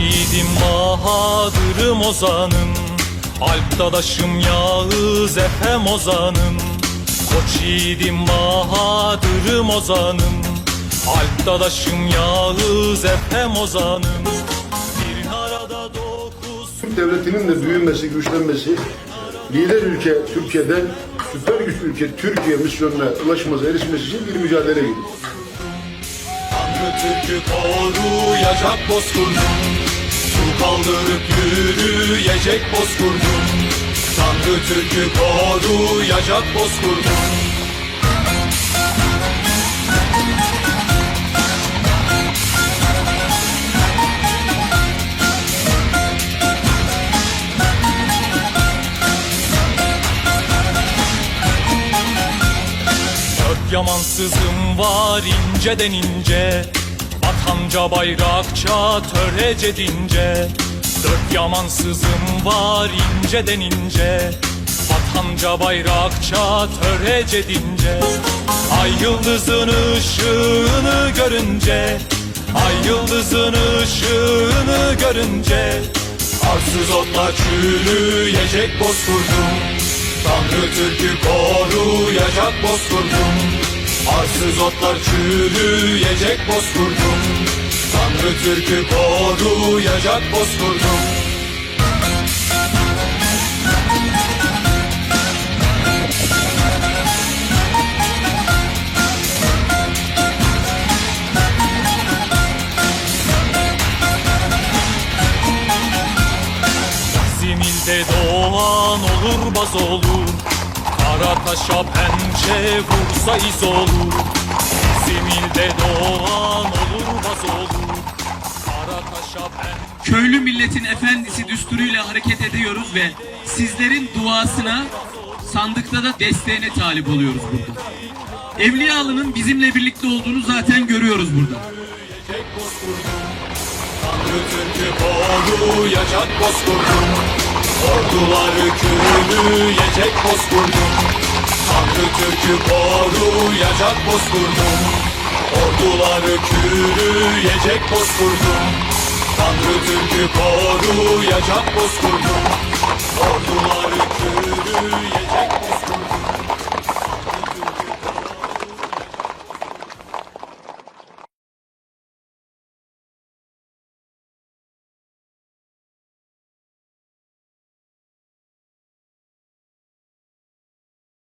yiğidim Bahadır'ım ozanım. Alp Yağız Efem ozanım. Koç yiğidim Bahadır'ım ozanım. Alp Yağız Efem ozanım. Bir arada dokuz devletinin de büyümesi, güçlenmesi, lider ülke Türkiye'den süper güç ülke Türkiye misyonuna ulaşması, erişmesi için bir mücadele gibi. Türk'ü koruyacak bozkurdum. Su kaldırıp yürüyecek bozkurdum. Tanrı Türk'ü koruyacak bozkurdum Dört yamansızım var inceden ince. Vatanca bayrakça törece dince. Dört yamansızım var inceden ince. Vatanca bayrakça törece dince. Ay yıldızın ışığını görünce Ay yıldızın ışığını görünce Arsız otlar çürüyecek bozkurdum. Tanrı Türk'ü koruyacak bozkurdum Arsız otlar çürüyecek bozkurdum. Tanrı Türk'ü koruyacak bozkurdum. Bizim ilde doğan olur baz olur Kara taşa pençe vursa iz olur Bizim ilde doğan olur baz olur köylü milletin efendisi düsturuyla hareket ediyoruz ve sizlerin duasına sandıkta da desteğine talip oluyoruz burada. Evliyalı'nın bizimle birlikte olduğunu zaten görüyoruz burada. Tanrı Türk'ü koruyacak bozkurdum Orduları kürüyecek bozkurdum. Tanrı Türk'ü koruyacak bozkurdum. Orduları kürüyecek bozkurdum. Tanrı Türk'ü koruyacak bozkurdum